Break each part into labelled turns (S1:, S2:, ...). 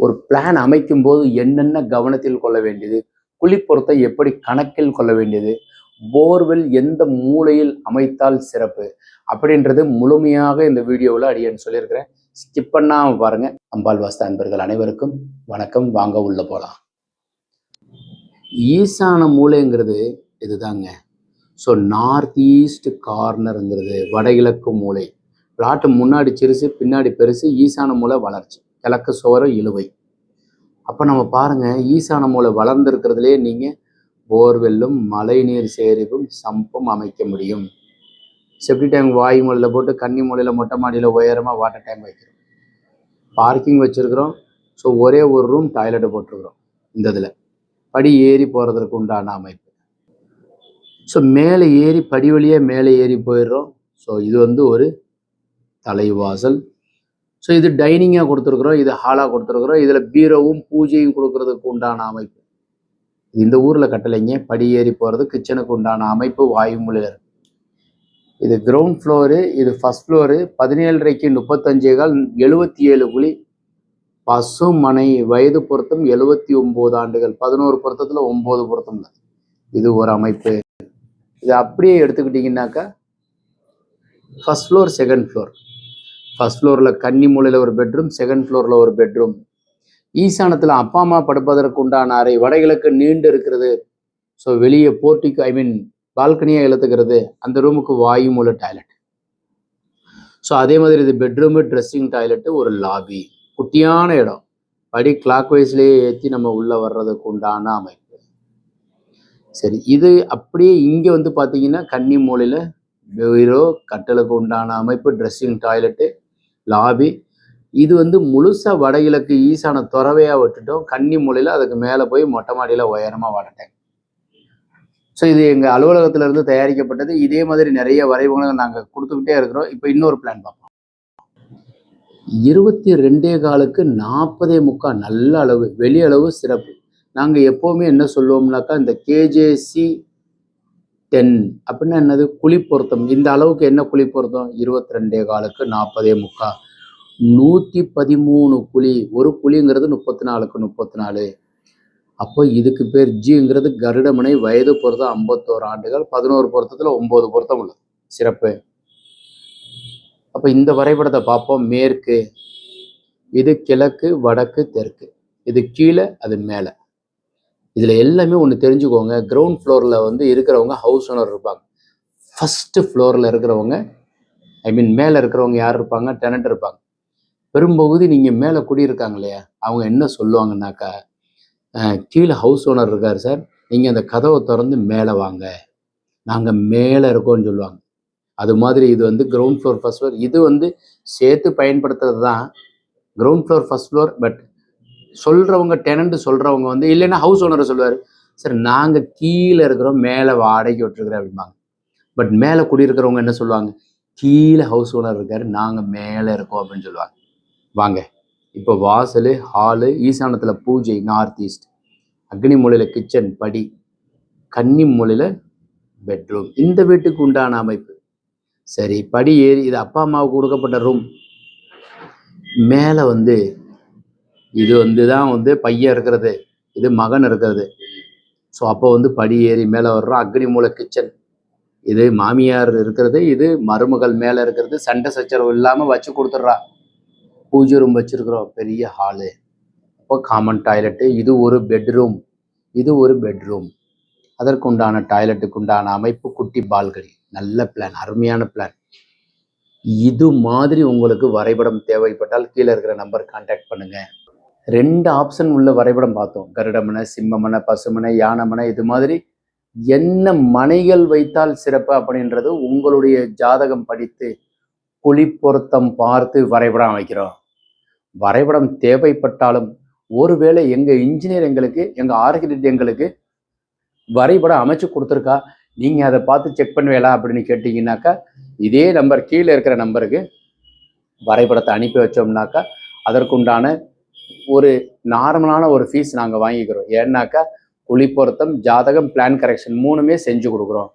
S1: ஒரு பிளான் அமைக்கும் போது என்னென்ன கவனத்தில் கொள்ள வேண்டியது? குழிப்பொருத்தை எப்படி கணக்கில் கொள்ள வேண்டியது? போர்வெல் எந்த மூலையில் அமைத்தால் சிறப்பு? அப்படின்றது முழுமையாக இந்த வீடியோவில் அடியேன்னு சொல்லியிருக்கிறேன். ஸ்கிப் பண்ணாமல் பாருங்க. அம்பாள் வாஸ்து அன்பர்கள் அனைவருக்கும் வணக்கம். வாங்க உள்ள போகலாம் ஈசான மூலைங்கிறது இதுதாங்க. ஸோ நார்த் ஈஸ்ட் கார்னருங்கிறது வடகிழக்கு மூலை. பிளாட்டு முன்னாடி சிறுசு பின்னாடி பெருசு ஈசான மூலை வளர்ச்சி. கிழக்கு சுவரம் இழுவை. அப்போ நம்ம பாருங்க ஈசான மூலை வளர்ந்துருக்கிறதுலே நீங்கள் போர்வெல்லும் மழைநீர் சேரிவும் சம்பும் அமைக்க முடியும். செப்டி டேங்க் வாயு மூலையில் போட்டு கன்னி மூலையில் மொட்டை மாடியில் உயரமாக வாட்டர் டேங்க் வைக்கிறோம். பார்க்கிங் வச்சுருக்குறோம். ஸோ ஒரே ஒரு ரூம் டாய்லெட்டை போட்டிருக்கிறோம் இந்த இதில். படி ஏறி போகிறதுக்கு உண்டான அமைப்பு. ஸோ மேலே ஏறி படி வழியாக மேலே ஏறி போயிடுறோம். ஸோ இது வந்து ஒரு தலைவாசல். ஸோ இது டைனிங்காக கொடுத்துருக்குறோம் இது ஹாலாக கொடுத்துருக்குறோம். இதில் பீரோவும் பூஜையும் கொடுக்கறதுக்கு உண்டான அமைப்பு. இந்த ஊரில் கட்டலைங்க. படி ஏறி போகிறது கிச்சனுக்கு உண்டான அமைப்பு வாயுமொழியில் இருக்குது இருக்கு இது கிரவுண்ட் ஃப்ளோரு இது ஃபர்ஸ்ட் ஃப்ளோரு பதினேழரைக்கு முப்பத்தஞ்சே கால் எழுபத்தி ஏழு குழி பசு மனை வயது பொருத்தம் எழுபத்தி ஒம்பது ஆண்டுகள். பதினோரு பொருத்தத்தில் ஒம்பது பொருத்தம் தான். இது ஒரு அமைப்பு. இது அப்படியே எடுத்துக்கிட்டிங்கனாக்கா first floor second floor first ஃப்ளோரில் கன்னி மூலையில் ஒரு பெட்ரூம் செகண்ட் ஃப்ளோரில் ஒரு பெட்ரூம் ஈசானத்தில் அப்பா அம்மா படுப்பதற்கு உண்டான அறை வடகிழக்கு நீண்டு இருக்கிறது. ஸோ வெளியே போர்ட்டிக்கு ஐ மீன் பால்கனியாக இழுத்துக்கிறது. அந்த ரூமுக்கு வாயு மூல டாய்லெட் ஸோ அதே மாதிரி இது பெட்ரூமு ட்ரெஸ்ஸிங் டாய்லெட்டு ஒரு லாபி குட்டியான இடம். படி கிளாக் வைஸ்லேயே ஏற்றி நம்ம உள்ளே வர்றதுக்கு உண்டான அமைப்பு. சரி இது அப்படியே இங்கே வந்து பார்த்தீங்கன்னா கன்னி மூலையில் பீரோ கட்டலுக்கு உண்டான அமைப்பு ட்ரெஸ்ஸிங் டாய்லெட்டு லாபி. இது வந்து முழுசாக வடகிழக்கு ஈசான துறவையாக விட்டுட்டோம். கன்னி மூலையில் அதுக்கு மேலே போய் மொட்டை மாடியில் உயரமாக வாடட்டேன். ஸோ இது எங்கள் அலுவலகத்திலிருந்து தயாரிக்கப்பட்டது. இதே மாதிரி நிறைய வரைவுகளை நாங்கள் கொடுத்துக்கிட்டே இருக்கிறோம். இப்போ இன்னொரு பிளான் பார்ப்போம். இருபத்தி ரெண்டே காலுக்கு நாற்பதே முக்கால் நல்ல அளவு வெளி அளவு சிறப்பு. நாங்கள் எப்போவுமே என்ன சொல்லுவோம்னாக்கா இந்த கேஜேசி டென் அப்படின்னா என்னது? குழி பொருத்தம் இந்த அளவுக்கு என்ன குழி பொருத்தம் இருபத்தி ரெண்டே காலுக்கு நாற்பதே முக்கா. நூற்றி பதிமூணு குழி. ஒரு குழிங்கிறது முப்பத்தி நாலுக்கு முப்பத்தி நாலு அப்போ இதுக்கு பேர் ஜிங்கிறது கருடமனை வயது பொருத்தம் ஐம்பத்தோரு ஆண்டுகள் பதினோரு பொருத்தத்தில் ஒம்பது பொருத்தம் உள்ளது. சிறப்பு. அப்போ இந்த வரைபடத்தை பார்ப்போம். மேற்கு இது கிழக்கு வடக்கு தெற்கு. இது கீழே அது மேலே. இதில் எல்லாமே ஒன்று தெரிஞ்சுக்கோங்க. கிரவுண்ட் ஃப்ளோரில் வந்து இருக்கிறவங்க ஹவுஸ் ஓனர் இருப்பாங்க. ஃபஸ்ட்டு ஃப்ளோரில் இருக்கிறவங்க ஐ மீன் மேலே இருக்கிறவங்க யார் இருப்பாங்க? டெனண்ட் இருப்பாங்க. பெரும்பகுதி நீங்கள் மேலே குடியிருக்காங்க இல்லையா? அவங்க என்ன சொல்லுவாங்கன்னாக்கா கீழே ஹவுஸ் ஓனர் இருக்கார் சார் நீங்கள் அந்த கதவை திறந்து மேலே வாங்க. நாங்கள் மேலே இருக்கோம்னு சொல்லுவாங்க. அது மாதிரி இது வந்து கிரவுண்ட் ஃப்ளோர் ஃபர்ஸ்ட் ஃப்ளோர் இது வந்து சேர்த்து பயன்படுத்துறது தான் ground floor first floor but சொல்கிறவங்க டெனண்ட் சொல்கிறவங்க வந்து இல்லைன்னா ஹவுஸ் ஓனரை சொல்லுவார் சார் நாங்கள் கீழே இருக்கிறோம் மேலே வாடகை விட்டுருக்குறோம் அப்படிம்பாங்க. பட் மேலே குடியிருக்கிறவங்க என்ன சொல்லுவாங்க? கீழே ஹவுஸ் ஓனர் இருக்கார் நாங்கள் மேலே இருக்கோம் அப்படின்னு சொல்லுவாங்க. வாங்க. இப்போ வாசல் ஹாலு ஈசானத்தில் பூஜை நார்த் ஈஸ்ட் அக்னி மூலையில் கிச்சன் படி. கன்னி மூலையில் பெட்ரூம் இந்த வீட்டுக்கு உண்டான அமைப்பு. சரி படி ஏறி இது அப்பா அம்மாவுக்கு கொடுக்கப்பட்ட ரூம் மேலே வந்து இது வந்து தான் வந்து பையன் இருக்கிறது. இது மகன் இருக்கிறது. ஸோ அப்போ வந்து படி ஏறி மேலே வர்றோம் அக்னி மூல கிச்சன். இது மாமியார் இருக்கிறது இது மருமகள் மேலே இருக்கிறது சண்டை சச்சரவு இல்லாமல் வச்சு கொடுத்துட்றா. பூஜை ரூம் வச்சுருக்குறோம் பெரிய ஹாலு அப்போ காமன் டாய்லெட்டு இது ஒரு பெட்ரூம் இது ஒரு பெட்ரூம் அதற்குண்டான டாய்லெட்டுக்குண்டான அமைப்பு குட்டி பால்கனி. நல்ல பிளான் அருமையான பிளான் இது மாதிரி உங்களுக்கு வரைபடம் தேவைப்பட்டால் கீழே இருக்கிற நம்பர் கான்டாக்ட் பண்ணுங்கள் ரெண்டு ஆப்ஷன் உள்ள வரைபடம் பார்த்தோம். கருடமனை சிம்மமனை பசுமனை யானமனை இது மாதிரி என்ன மனைகள் வைத்தால் சிறப்பு அப்படின்றது உங்களுடைய ஜாதகம் படித்து குழி பொருத்தம் பார்த்து வரைபடம் வைக்கிறோம் வரைபடம் தேவைப்பட்டாலும் ஒருவேளை எங்க இன்ஜினியர் எங்களுக்கு எங்க ஆர்கிடெக்ட் எங்களுக்கு வரைபடம் அமைச்சு கொடுத்துருக்கா? நீங்க அதை பார்த்து செக் பண்ணுவீங்களா அப்படின்னு கேட்டீங்கன்னாக்கா இதே நம்பர் கீழே இருக்கிற நம்பருக்கு வரைபடத்தை அனுப்பி வச்சோம்னாக்கா அதற்குண்டான ஒரு நார்மலான ஒரு ஃபீஸ் நாங்கள் வாங்கிக்கிறோம். ஏன்னாக்கா குழி பொருத்தம் ஜாதகம் பிளான் கரெக்ஷன் மூணுமே செஞ்சு கொடுக்குறோம்.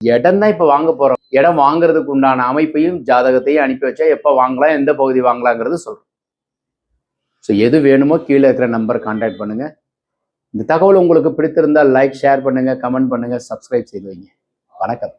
S1: இடம் தான் இப்போ வாங்க போகிறோம் இடம் வாங்குறதுக்கு உண்டான அமைப்பையும் ஜாதகத்தையும் அனுப்பி வச்சா எப்போ வாங்கலாம் எந்த பகுதி வாங்கலாங்கிறது சொல்கிறோம் ஸோ எது வேணுமோ கீழே இருக்கிற நம்பர் கான்டாக்ட் பண்ணுங்கள் இந்த தகவல் உங்களுக்கு பிடித்திருந்தால் லைக் ஷேர் பண்ணுங்கள் கமெண்ட் பண்ணுங்கள் சப்ஸ்கிரைப் செய்து வைங்க. வணக்கம்.